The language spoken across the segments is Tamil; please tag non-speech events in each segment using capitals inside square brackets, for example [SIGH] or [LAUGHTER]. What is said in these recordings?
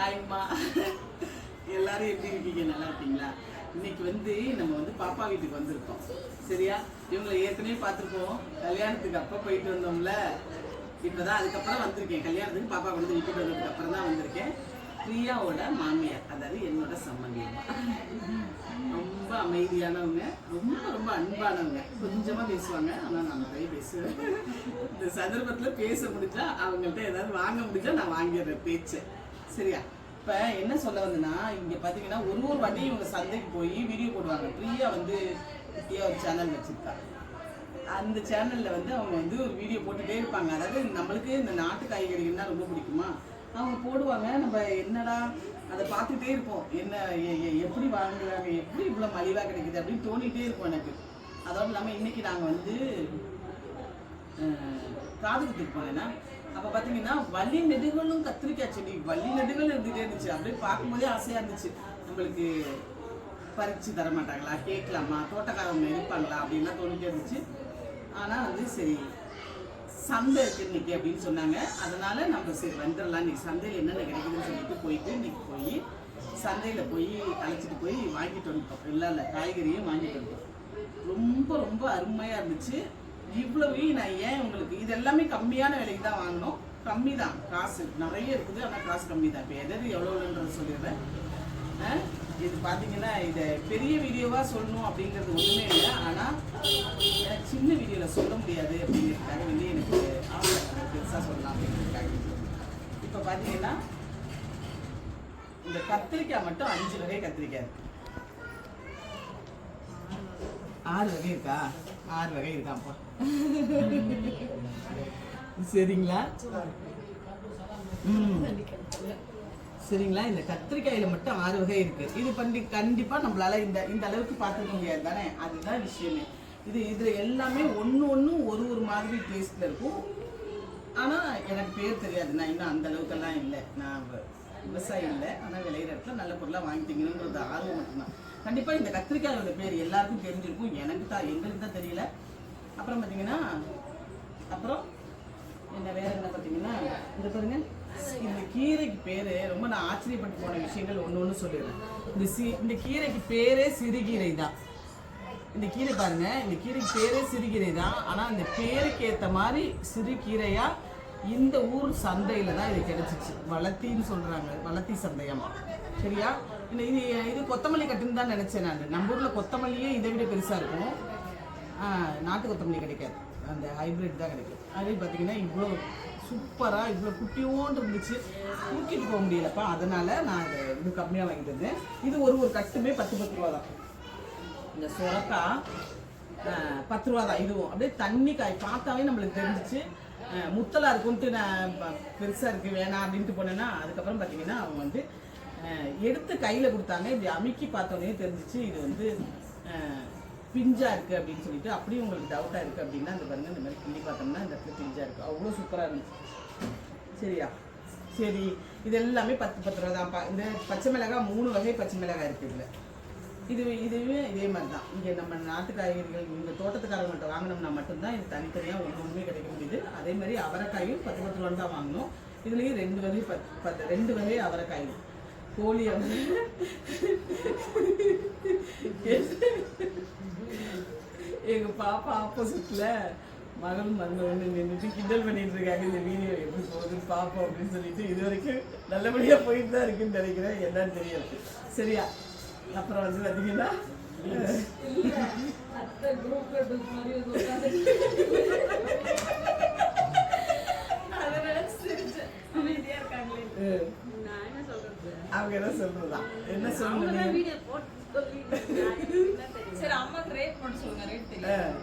ஹாய்மா எல்லாரும் எப்படி இருக்கீங்க? நல்லா இருக்கீங்களா? இன்னைக்கு வந்து நம்ம வந்து பாப்பா வீட்டுக்கு வந்திருக்கோம். சரியா? இவங்களை ஏற்கனவே பார்த்துருக்கோம் கல்யாணத்துக்கு அப்போ போயிட்டு வந்தோம்ல. இப்போதான் அதுக்கப்புறம் வந்திருக்கேன். கல்யாணத்துக்கு பாப்பா கொண்டு விட்டுட்டு வந்ததுக்கு அப்புறம் தான் வந்திருக்கேன். பிரியாவோட மாமியார் அதாவது என்னோட சம்மந்தி ரொம்ப அமைதியானவங்க. ரொம்ப ரொம்ப அன்பானவங்க. கொஞ்சமாக பேசுவாங்க. ஆனால் நான் நிறைய பேசுவேன். இந்த சந்தர்ப்பத்தில் பேச முடிஞ்சா அவங்கள்ட்ட ஏதாவது வாங்க முடிஞ்சா நான் வாங்கிடுறேன் பேச்சை. சரியா? இப்போ என்ன சொல்ல வந்தேன்னா இங்கே பார்த்தீங்கன்னா ஒரு ஒரு வாட்டி இவங்க சந்தைக்கு போய் வீடியோ போடுவாங்க. ஃப்ரீயாக வந்து குட்டியாக ஒரு சேனல் வச்சிருக்கா. அந்த சேனலில் வந்து அவங்க வந்து ஒரு வீடியோ போட்டுகிட்டே இருப்பாங்க. அதாவது நம்மளுக்கு இந்த நாட்டு காய்கறிகள்னா ரொம்ப பிடிக்குமா? அவங்க போடுவாங்க. நம்ம என்னடா அதை பார்த்துட்டே இருப்போம். என்ன எப்படி வாங்குறாங்க? எப்படி இவ்வளோ மலிவாக கிடைக்குது அப்படின்னு தோணிட்டே இருக்கும் எனக்கு. அதோடு இல்லாமல் இன்றைக்கி நாங்கள் வந்து காது குத்துக்கு போனேன்னா அப்போ பார்த்தீங்கன்னா வள்ளி நெடுகளும் கத்திரிக்காய் செடி வள்ளி நெடுகள் இருந்துகிட்டே இருந்துச்சு. அப்படியே பார்க்கும்போதே ஆசையாக இருந்துச்சு. நம்மளுக்கு பறித்து தர மாட்டாங்களா? கேட்கலாமா? தோட்டக்காரவங்க இருப்பாங்களா அப்படின்லாம் தோணிட்டே இருந்துச்சு. ஆனால் வந்து சரி சந்தை இருக்கு இன்னைக்கு அப்படின்னு சொன்னாங்க. அதனால நம்ம சரி வந்துடலாம். இன்னைக்கு சந்தையில் என்னென்ன கிடைக்குதுன்னு சொல்லிட்டு போயிட்டு இன்னைக்கு போய் சந்தையில் போய் அழைச்சிட்டு போய் வாங்கிட்டு வந்துட்டோம். இல்லை இல்லை காய்கறியும் வாங்கிட்டு வந்துட்டோம். ரொம்ப ரொம்ப அருமையாக இருந்துச்சு. இவ்வளவு நான் ஏன் உங்களுக்கு இது எல்லாமே கம்மியான விலைக்கு தான் வாங்கினோம். கம்மி தான் காசு நிறைய இருக்குது. ஆனால் காசு கம்மி தான் இப்போ எதாவது எவ்வளோன்றது சொல்லிடுறேன். ஆ, இது பார்த்தீங்கன்னா இதை பெரிய வீடியோவாக சொல்லணும் அப்படிங்கிறது ஒன்றுமே இல்லை. ஆனால் எனக்கு சின்ன வீடியோவில் சொல்ல முடியாது அப்படிங்கிறதுக்காக வந்து எனக்கு ஆசை பெருசாக சொல்லலாம் அப்படிங்கிறதுக்காக இப்போ பார்த்தீங்கன்னா இந்த கத்திரிக்காய் மட்டும் அஞ்சு வகை கத்திரிக்காய் இருக்கு. ஆறு வகை இருக்கா? ஆறு வகை இருக்காப்பா சரிங்களா? ம். சரிங்களா? இந்த கத்திரிக்காயில மட்டும் ஆறு வகை இருக்கு. இது பண்ணி கண்டிப்பா நம்மளால இந்த இந்த அளவுக்கு பார்த்துக்க முடியாது தானே? அதுதான் விஷயமே. இது இதுல எல்லாமே ஒண்ணு ஒண்ணு ஒரு ஒரு மாதிரி டேஸ்ட்ல இருக்கும். ஆனா எனக்கு பேர் தெரியாது. நான் இன்னும் அந்த அளவுக்கெல்லாம் இல்லை. நான் விவசாயம் விவசாயி இல்லை. ஆனா விளையிற இடத்துல நல்ல பொருளா வாங்கிட்டீங்கன்றது ஆர்வம் மட்டும்தான். கண்டிப்பா இந்த கத்திரிக்காயோட பேர் எல்லாருக்கும் தெரிஞ்சிருக்கும். எனக்கு தான் எங்களுக்கு தான் தெரியல. அப்புறம் பார்த்தீங்கன்னா அப்புறம் என்ன வேற என்ன பார்த்தீங்கன்னா இந்த பாருங்க இந்த கீரைக்கு பேரு ரொம்ப நான் ஆச்சரியப்பட்டு போன விஷயங்கள் ஒன்று ஒன்று சொல்லிடுறேன். இந்த சி இந்த கீரைக்கு பேரே சிறுகீரை தான் இந்த கீரை பாருங்க இந்த கீரைக்கு பேரே சிறுகீரை தான் ஆனால் இந்த பேருக்கு ஏற்ற மாதிரி சிறுகீரையாக இந்த ஊர் சந்தையில தான் இது கிடைச்சிச்சு. வளத்தின்னு சொல்கிறாங்க வளத்தி சந்தையாமா சரியா? இந்த இது இது கொத்தமல்லி கட்டுன்னு தான் நினச்சேன் நான். நம்ம ஊரில் கொத்தமல்லியே இதை விட பெருசாக இருக்கும். நாட்டு கொத்தமல்லி கிடைக்காது. அந்த ஹைப்ரிட் தான் கிடைக்கும். அதே பார்த்தீங்கன்னா இவ்வளோ சூப்பராக இவ்வளோ குட்டியோன்னு இருந்துச்சு. தூக்கிட்டு போக முடியலப்பா. அதனால் நான் அதை இது கம்மியாக வாங்கிட்டு வந்தேன். இது ஒரு ஒரு கட்டுமே பத்து பத்து ரூபா தான். இந்த சுரக்கா பத்து ரூபா தான். இதுவும் அப்படியே தண்ணி காய் பார்த்தாவே நம்மளுக்கு தெரிஞ்சிச்சு. முத்தலாக முத்தலா இருக்குன்ட்டு நான் ப- இருக்குது வேணாம் அப்படின்ட்டு போனேன்னா அதுக்கப்புறம் பார்த்தீங்கன்னா அவங்க வந்து எடுத்து கையில் கொடுத்தாங்க. இப்படி அமுக்கி பார்த்தோன்னே தெரிஞ்சிச்சு. இது வந்து பிஞ்சாக இருக்குது அப்படின்னு சொல்லிட்டு அப்படியே உங்களுக்கு டவுட்டாக இருக்குது அப்படின்னா அந்த பாருங்கள் இந்த மாதிரி கிள்ளி பார்த்தோம்னா இந்த இடத்துல பிஞ்சாக இருக்குது அவ்வளோ சூப்பராக இருந்துச்சு. சரியா? சரி இது எல்லாமே பத்து பத்து ரூபா தான்ப்பா இந்த பச்சை மிளகாய் மூணு வகை பச்சை மிளகாய் இருக்குது இதில். இது இதுவே இதே மாதிரி தான் இங்கே நம்ம நாட்டு காய்கறிகள் இங்கே தோட்டத்துக்காரங்கள்ட்ட வாங்கினோம்னா மட்டும்தான் இது தனித்தனியாக ஒன்று ஒன்றுமே கிடைக்க முடியுது. அதே மாதிரி அவரைக்காயும் பத்து பத்து ரூபா தான் வாங்கினோம். இதுலேயும் ரெண்டு வகை பத்து பத்து ரெண்டு வகை அவரைக்காய் கோழி அவரை எங்க பாப்பா ஆப்போசிட்ல மகள் மருமகன் நின்றுட்டு கிண்டல் பண்ணிட்டு இருக்காங்க. இந்த வீடியோ எப்படி போகுது பாப்போம் அப்படின்னு சொல்லிட்டு இது வரைக்கும் நல்லபடியா போயிட்டு தான் இருக்குன்னு நினைக்கிறேன். என்னன்னு தெரியல. சரியா? அப்புறம் வந்து பார்த்தீங்கன்னா அவங்க என்ன சொல்றதா? என்ன சொல்லுங்க சரி அம்மாக்கு ரேட் மட்டும் சொல்லுங்க ரேட் தெரியும்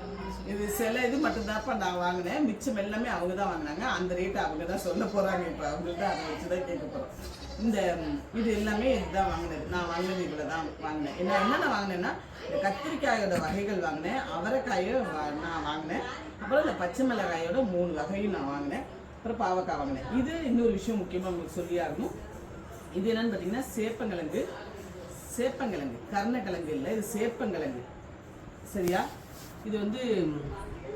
இது சில இது மட்டும்தான்ப்பா நான் வாங்கினேன். மிச்சம் எல்லாமே அவங்க தான் வாங்கினாங்க. அந்த ரேட்டை அவங்க தான் சொல்ல போகிறாங்க இப்போ அவங்கள்ட்ட அதை வச்சு தான் கேட்க போகிறோம் இந்த இது எல்லாமே இதுதான் வாங்கினது. நான் வாங்கினது இவ்வளோ தான் வாங்கினேன். என்ன என்னென்ன வாங்கினேன்னா இந்த கத்திரிக்காயோட வகைகள் வாங்கினேன். அவரைக்காயோ நான் வாங்கினேன். அப்புறம் இந்த பச்சை மிளகாயோட மூணு வகையும் நான் வாங்கினேன். அப்புறம் பாவக்காய் வாங்கினேன். இது இன்னொரு விஷயம் முக்கியமாக உங்களுக்கு சொல்லி ஆகணும். இது என்னன்னு பார்த்தீங்கன்னா சேப்பங்கிழங்கு சேப்பங்கிழங்கு கருணக்கிழங்கு இல்லை இது சேப்பங்கிழங்கு. சரியா? இது வந்து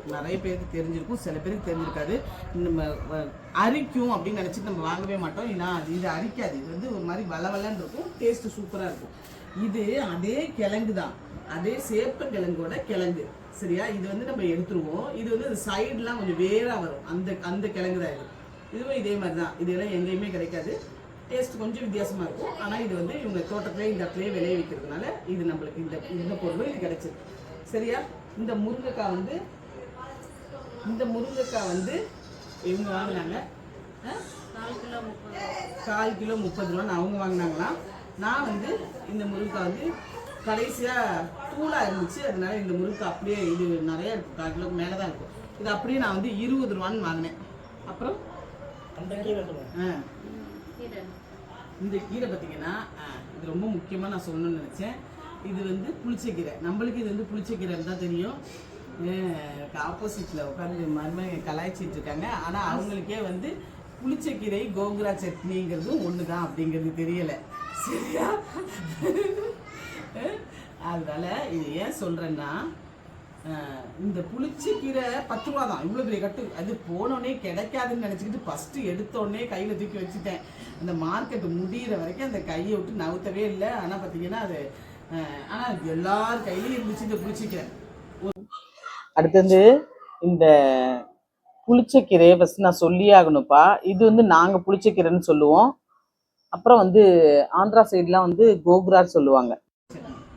நிறைய பேருக்கு தெரிஞ்சிருக்கும் சில பேருக்கு தெரிஞ்சிருக்காது. நம்ம வ- அரிக்கும் அப்படின்னு நினச்சிட்டு நம்ம வாங்கவே மாட்டோம். ஏன்னா அது இது அரிக்காது. இது வந்து ஒரு மாதிரி வளவலன்னு இருக்கும் டேஸ்ட்டு சூப்பராக இருக்கும். இது அதே கிழங்கு தான். அதே சேப்ப கிழங்கோட கிழங்கு. சரியா? இது வந்து நம்ம எடுத்துருவோம். இது வந்து சைடெலாம் கொஞ்சம் வேறாக வரும். அந்த அந்த கிழங்கு தான் இது. இதுவும் இதே மாதிரி தான். இதெல்லாம் எங்கேயுமே கிடைக்காது. டேஸ்ட் கொஞ்சம் வித்தியாசமாக இருக்கும். ஆனால் இது வந்து இவங்க தோட்டத்திலே இந்த இடத்துலயே விளைய வைக்கிறதுனால இது நம்மளுக்கு இந்த இந்த பொருளும் இது கிடைச்சிருக்கு சரியா? இந்த முருங்கைக்காய் வந்து இந்த முருங்கைக்காய் வந்து இவங்க வாங்கினாங்க. கிலோ முப்பது கால் கிலோ முப்பது ரூபான்னு அவங்க வாங்கினாங்களாம் நான் வந்து இந்த முருங்கைக்காய் வந்து கடைசியாக தூளாக இருந்துச்சு. அதனால இந்த முருங்கைக்காய் அப்படியே இது நிறைய இருக்கும் கால் கிலோக்கு மேலே தான் இருக்கும் இது அப்படியே நான் வந்து இருபது ரூபான்னு வாங்கினேன். அப்புறம்? ஆ. இந்த கீரை பார்த்தீங்கன்னா இது ரொம்ப முக்கியமாக நான் சொல்லணும்னு நினச்சேன். இது வந்து புளிச்சக்கீரை. நம்மளுக்கு இது வந்து புளிச்சக்கீரைன்னு தான் தெரியும். ஆப்போசிட்டில் உட்காந்து மருமக கலாய்ச்சிட்டு இருக்காங்க. ஆனால் அவங்களுக்கே வந்து புளிச்சக்கீரை கோகுரா சட்னிங்கிறதும் ஒன்று தான் அப்படிங்கிறது தெரியலை. சரியா? அதனால் இது ஏன் சொல்கிறேன்னா இந்த புளிச்சு கீரை பத்து ரூபா தான். இவ்வளோ பெரிய கட்டு. அது போனோடனே கிடைக்காதுன்னு நினச்சிக்கிட்டு ஃபஸ்ட்டு எடுத்தோடனே கையில் தூக்கி வச்சுட்டேன். அந்த மார்க்கெட் முடியிற வரைக்கும் அந்த கையை விட்டு நவுத்தவே இல்லை. ஆனால் பார்த்தீங்கன்னா அது ஆனால் எல்லார் கையிலையும் இருந்துச்சு இந்த அடுத்து அடுத்தது இந்த புளிச்சக்கீரையை ஃபஸ்ட் நான் சொல்லியே ஆகணும்ப்பா. இது வந்து நாங்கள் புளிச்சக்கீரைன்னு சொல்லுவோம். அப்புறம் வந்து ஆந்திரா சைட்லாம் வந்து கோகுரார் சொல்லுவாங்க.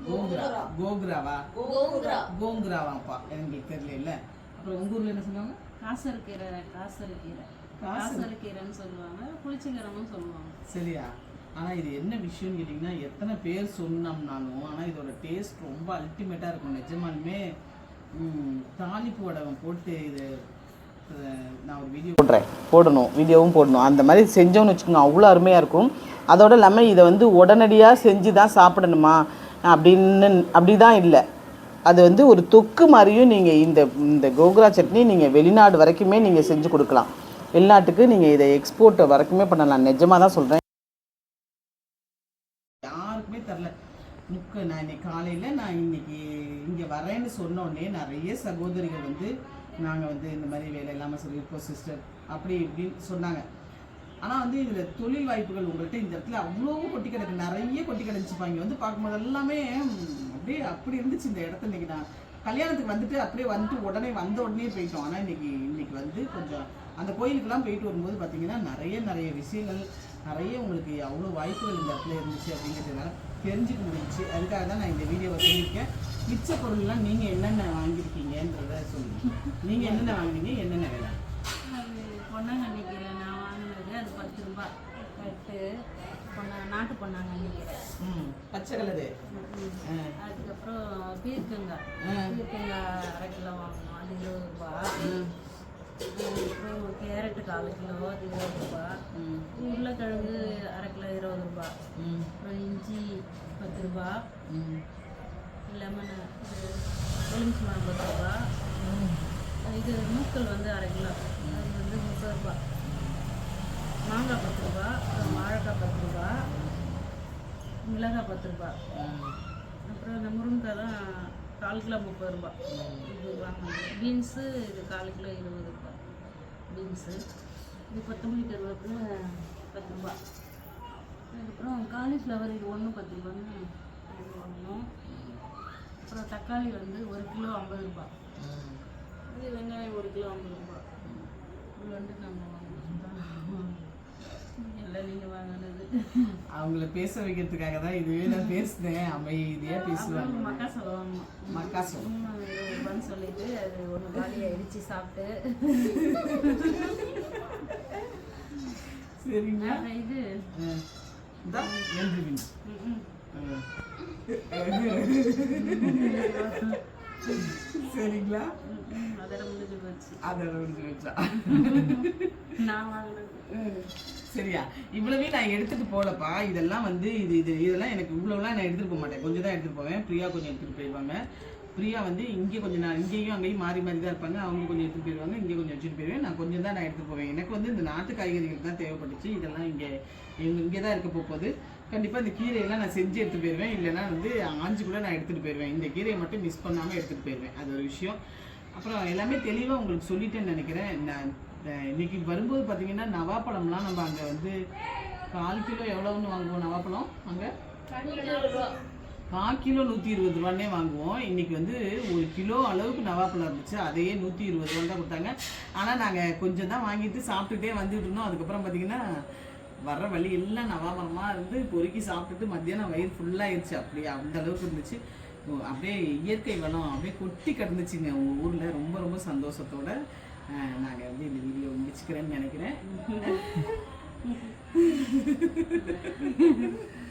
கோகுரா கோகுராவா கோகுரா கோங்குராவாப்பா எங்களுக்கு தெரியல இல்ல அப்புறம் உங்க ஊர்ல என்ன சொன்னாங்க காசரக்கீரை காசரக்கீரை காசரக்கீரைன்னு சொல்லுவாங்க. புளிச்சக்கீரைன்னு சொல்லுவாங்க. சரியா? ஆனா இது என்ன விஷயம்னு கேட்டிங்கன்னா எத்தனை பேர் சொன்னோம்னாலும் ஆனா இதோட டேஸ்ட் ரொம்ப அல்டிமேட்டா இருக்கும். நிஜமாலுமே தாளிப்பு வடகம் போட்டு இது நான் ஒரு வீடியோ போடுறேன். போடணும். வீடியோவும் போடணும். அந்த மாதிரி செஞ்சோம்னு வச்சுக்கோங்க. அவ்வளோ அருமையாக இருக்கும். அதோட இல்லாமல் இதை வந்து உடனடியாக செஞ்சு தான் சாப்பிடணுமா? அப்படின்னு அப்படி தான் இல்லை. அது வந்து ஒரு தொக்கு மாதிரியும் நீங்கள் இந்த இந்த கோகுரா சட்னி நீங்கள் வெளிநாடு வரைக்குமே நீங்கள் செஞ்சு கொடுக்கலாம். வெளிநாட்டுக்கு நீங்கள் இதை எக்ஸ்போர்ட் வரைக்குமே பண்ணலாம். நிஜமாக தான் சொல்கிறேன் யாருக்குமே தெரில முக்க நான் இன்னைக்கு காலையில் நான் இன்னைக்கு இங்கே வரேன்னு சொன்னோடனே நிறைய சகோதரிகள் வந்து நாங்கள் வந்து இந்த மாதிரி வேலை இல்லாமல் சொல்லியிருக்கோம் சிஸ்டர் அப்படி இப்படின்னு சொன்னாங்க. ஆனால் வந்து இதில் தொழில் வாய்ப்புகள் உங்கள்கிட்ட இந்த இடத்துல அவ்வளோ கொட்டி கிடக்கு. நிறைய கொட்டி கிடந்துச்சுப்பா. இங்கே வந்து பார்க்கும்போது எல்லாமே அப்படியே அப்படி இருந்துச்சு இந்த இடத்த இன்றைக்கி நான். கல்யாணத்துக்கு வந்துட்டு அப்படியே வந்துட்டு உடனே வந்த உடனே போயிட்டோம். ஆனால் இன்னைக்கு இன்னைக்கு வந்து கொஞ்சம் அந்த கோயிலுக்கெல்லாம் போயிட்டு வரும்போது பார்த்தீங்கன்னா நிறைய நிறைய விஷயங்கள் நிறைய உங்களுக்கு அவ்வளோ வாய்ப்புகள் இந்த இடத்துல இருந்துச்சு அப்படிங்கிறதுனால தெரிஞ்சுக்க முடிஞ்சுச்சு. அதுக்காக தான் நான் இந்த வீடியோவை சொல்லியிருக்கேன். மிச்ச பொருள்லாம் நீங்கள் என்னென்ன வாங்கியிருக்கீங்கன்றத சொல்லுங்கள் நீங்கள் என்னென்ன வாங்கினீங்க என்னென்ன வேலை? அது அது பத்து ரூபாய் கட்டு நாட்டு ம் பச்சை கலரு. அதுக்கப்புறம் பீர்க்கங்காய். பீர்க்கங்காய் அரை கிலோ வாங்கணும் அது இருபது ரூபாய் அப்புறம் கேரட்டு கால் கிலோ அது இருபது ரூபாய் ம். உருளைக்கிழங்கு அரை கிலோ இருபது ரூபாய் ம். அப்புறம் இஞ்சி பத்து ரூபாய் ம். லெமன் இது எலுமிச்சம்பழம் பத்து ரூபாய் இது மூக்கல் வந்து அரை கிலோ. அது வந்து முப்பது ரூபாய் மாங்காய் பத்து ரூபா அப்புறம் வாழைக்காய் பத்து ரூபா மிளகாய் பத்து ரூபா. அப்புறம் இந்த முருங்கைக்காய் தான் கால் கிலோ முப்பது ரூபா. இது வாங்கணும் பீன்ஸு இது கால் கிலோ இருபது ரூபா. பீன்ஸு. இது கொத்தமல்லி கருவேப்பில் பத்து ரூபா. அதுக்கப்புறம் காலிஃப்ளவர் இது ஒன்று பத்து ரூபான்னு வாங்கணும் அப்புறம் தக்காளி வந்து ஒரு கிலோ ஐம்பது ரூபா. இது வெங்காயம் ஒரு கிலோ ஐம்பது ரூபா. இது வந்து நம்ம வாங்கணும் அவங்கள பேச வைக்கிறதுக்காக தான் இதுவே நான் பேசுனேன். அமைதியாக பேசுவாங்க. மக்காசோளம் சும்மா இருபது ரூபான்னு சொல்லிட்டு அது ஒன்று காலியாக இடிச்சு சாப்பிட்டு. சரிங்களா? இது ஆ. சரிங்களா? அதெல்லாம் முடிஞ்சு வச்சா சரியா. இவ்வளவே நான் எடுத்துட்டு போகலப்பா இதெல்லாம் வந்து இது இது இதெல்லாம் எனக்கு இவ்வளோலாம் நான் எடுத்துட்டு போக மாட்டேன். கொஞ்சம் தான் எடுத்துட்டு போவேன். பிரியா கொஞ்சம் எடுத்துட்டு போயிடுவாங்க. பிரியா வந்து இங்கே கொஞ்சம் நான் இங்கேயும் அங்கேயும் மாறி மாறி தான் இருப்பாங்க. அவங்க கொஞ்சம் எடுத்துட்டு போயிடுவாங்க. இங்கே கொஞ்சம் வச்சுட்டு போயிடுவேன். நான் கொஞ்சம் தான் நான் எடுத்துட்டு போவேன். எனக்கு வந்து இந்த நாட்டு காய்கறிகள் தான் தேவைப்பட்டுச்சு. இதெல்லாம் இங்கே இங்கே இங்கே தான் இருக்க போகுது. கண்டிப்பாக இந்த கீரையெல்லாம் நான் செஞ்சு எடுத்து போயிடுவேன் இல்லைன்னா வந்து ஆஞ்சு கூட நான் எடுத்துகிட்டு போயிடுவேன் இந்த கீரையை மட்டும் மிஸ் பண்ணாமல் எடுத்துகிட்டு போயிடுவேன் அது ஒரு விஷயம். அப்புறம் எல்லாமே தெளிவாக உங்களுக்கு சொல்லிட்டேன்னு நினைக்கிறேன். நான் இன்னைக்கு வரும்போது பார்த்தீங்கன்னா நவாப்பழம்லாம் நம்ம அங்கே வந்து கால் கிலோ எவ்வளோன்னு வாங்குவோம் நவாப்பழம்? அங்கே? கால் கிலோ நூற்றி இருபது ரூபான்னே வாங்குவோம். இன்னைக்கு வந்து ஒரு கிலோ அளவுக்கு நவாப்பழம் இருந்துச்சு. அதையே நூற்றி இருபது ரூபா தான் கொடுத்தாங்க. ஆனால் நாங்கள் கொஞ்சம் தான் வாங்கிட்டு சாப்பிட்டுட்டே வந்துட்டு இருந்தோம். அதுக்கப்புறம் பார்த்தீங்கன்னா வர்ற வழி எல்லாம் நவாமரமாக இருந்து பொறுக்கி சாப்பிட்டுட்டு மத்தியானம் வயிறு ஃபுல்லாகிடுச்சு அப்படியே அந்த அளவுக்கு இருந்துச்சு. அப்படியே இயற்கை வளம் அப்படியே கொட்டி கிடந்துச்சுங்க உங்கள் ஊரில். ரொம்ப ரொம்ப சந்தோஷத்தோட நாங்கள் வந்து இந்த வீடியோ முடிச்சுக்கிறேன்னு நினைக்கிறேன். [LAUGHS]